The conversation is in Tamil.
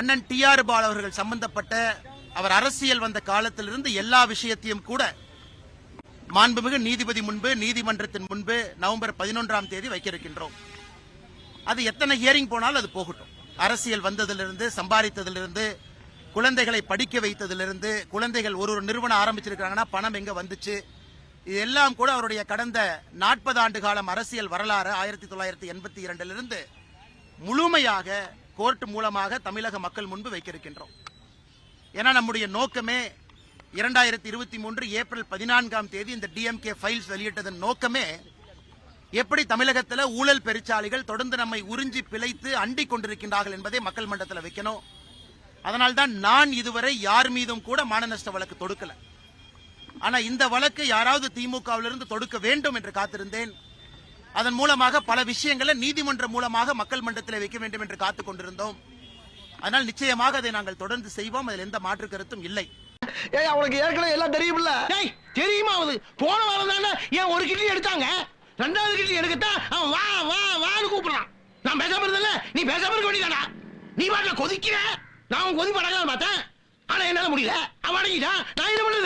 அண்ணன் டி ஆர் பால் அவர்கள் சம்பந்தப்பட்ட அவர் அரசியல் வந்த காலத்திலிருந்து எல்லா விஷயத்தையும் கூட மாண்புமிகு நீதிபதி முன்பு நீதிமன்றத்தின் முன்பு நவம்பர் பதினொன்றாம் தேதி வைக்க இருக்கின்றோம் அது எத்தனை ஹியரிங் போனாலும் அது போகட்டும். அரசியல் வந்ததிலிருந்து சம்பாதித்ததிலிருந்து குழந்தைகளை படிக்க வைத்ததிலிருந்து குழந்தைகள் ஒரு ஒரு நிறுவனம் ஆரம்பிச்சிருக்காங்கன்னா பணம் எங்க வந்துச்சு? இதெல்லாம் கூட அவருடைய கடந்த நாற்பது ஆண்டு காலம் அரசியல் வரலாறு ஆயிரத்தி தொள்ளாயிரத்தி எண்பத்தி இரண்டிலிருந்து முழுமையாக கோர்ட் மூலமாக தமிழக மக்கள் முன்பு வைக்கிருக்கின்றோம் ஏன்னா நம்முடைய நோக்கமே இரண்டாயிரத்தி இருபத்தி மூன்று ஏப்ரல் பதினான்காம் தேதி இந்த டிஎம்கே ஃபைல்ஸ் வெளியிட்டதன் நோக்கமே எப்படி தமிழகத்தில் ஊழல் பெருச்சாளிகள் தொடர்ந்து நம்மை உறிஞ்சி பிழைத்து அண்டிக் கொண்டிருக்கின்றார்கள் என்பதை மக்கள் மன்றத்தில் வைக்கணும். அதனால்தான் நான் இதுவரை யார் மீதும் கூட மானநஷ்ட வழக்கு தொடுக்கல. ஆனா இந்த வழக்கு யாராவது திமுகவிலிருந்து தொடுக்க வேண்டும் என்று காத்திருந்தேன். அதன் மூலமாக பல விஷயங்களை நீதிமன்றம் மூலமாக மக்கள் மன்றத்தில் வைக்க வேண்டும் என்று காத்துக் கொண்டிருந்தோம். அதனால் நிச்சயமாக அதை நாங்கள் தொடர்ந்து செய்வோம். அதில் எந்த மாற்று கருத்தும் இல்லை. ஏய் அவனுக்கு ஏற்கனவே எல்லாம் தெரியுமில்ல டேய் தெரியுமா அவனுக்கு போன வாரம் தானே ஏன் ஒரு கிட்லி எடுத்தாங்க? ரெண்டாவது கிட்லி எடுக்கத்தான் அவன் வா வா வான்னு கூப்பிடுறான். நான் பேசாம இருந்தல நீ பேசாம இருக்க வேண்டியதாடா நீ பாட்டுல கொதிக்கிற? நான் அவன் கொதி படலாம் பார்த்தேன். ஆனா என்னால முடியல. அவன் அடங்கிட்டான். நான் என்ன